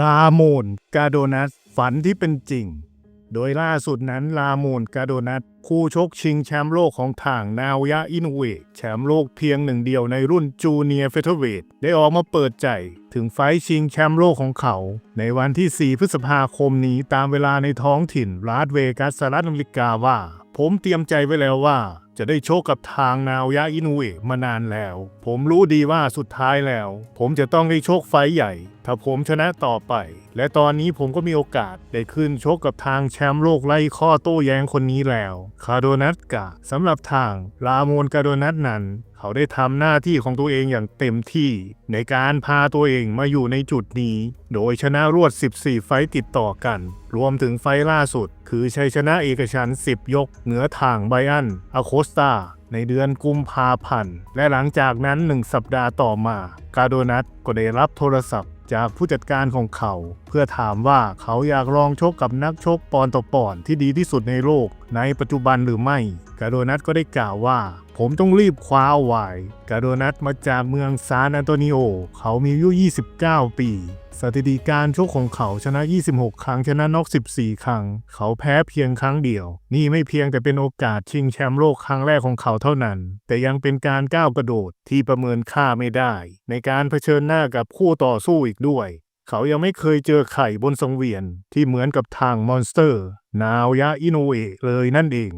ราโมนกาโดนัสฝันที่เป็นจริง โดยล่าสุดนั้นราโมนกาโดนัสคู่ชกชิงแชมป์โลกของทางนาวยะอินเวทแชมป์โลกเพียงหนึ่งเดียวในรุ่นจูเนียร์เฟเธอร์เวทได้ออกมาเปิดใจ ถึงไฟชิงแชมป์โลกของเขา ในวันที่ 4 พฤษภาคมนี้ตามเวลาในท้องถิ่นลาสเวกัสสหรัฐอเมริกาว่า ผมเตรียมใจไว้แล้วว่า จะได้โชคกับทางนาวยะอินุเอะมานานแล้ว ผมรู้ดีว่าสุดท้ายแล้ว ผมจะต้องได้โชคไฟใหญ่ ถ้าผมชนะต่อไป และตอนนี้ผมก็มีโอกาสได้ขึ้นโชคกับทางแชมป์โลกไล่ข้อโต้แย้งคนนี้แล้ว คาโดนัตกะสำหรับทางลาโมนกาโดนัตนั้น เขาได้ทำหน้าที่ของตัวเองอย่างเต็มที่ ในการพาตัวเองมาอยู่ในจุดนี้ โดยชนะรวด 14 ไฟต์ติดต่อกัน รวมถึงไฟล่าสุด คือชัยชนะเอกฉันท์10 ยก เหนือทางไบอันอโคสตาในเดือนกุมภาพันธ์ และหลังจากนั้นหนึ่งสัปดาห์ต่อมา กาโดนัทก็ได้รับโทรศัพท์จากผู้จัดการของเขา เพื่อถามว่าเขาอยากลองชกกับนักชกปอนต่อปอนด์ที่ดีที่สุดในโลก ในปัจจุบันหรือไม่ กาโดนัทก็ได้กล่าวว่า ผมต้องรีบคว้าเอาไว้กาโดนัทมาจากเมืองซานอันโตนิโอ เขามีอายุ 29 ปี สถิติการชกของเขาชนะ 26 ครั้งชนะน็อก14 ครั้ง เขาแพ้เพียงครั้งเดียว นี่ไม่เพียงแต่เป็นโอกาสชิงแชมป์โลกครั้งแรกของเขาเท่านั้น แต่ยังเป็นการก้าวกระโดดที่ประเมินค่าไม่ได้ ในการเผชิญหน้ากับคู่ต่อสู้อีกด้วยเขายังไม่เคยเจอไข่บนสังเวียนที่เหมือนกับทางมอนสเตอร์ นาวยะอิโนเอะเลยนั่นเอง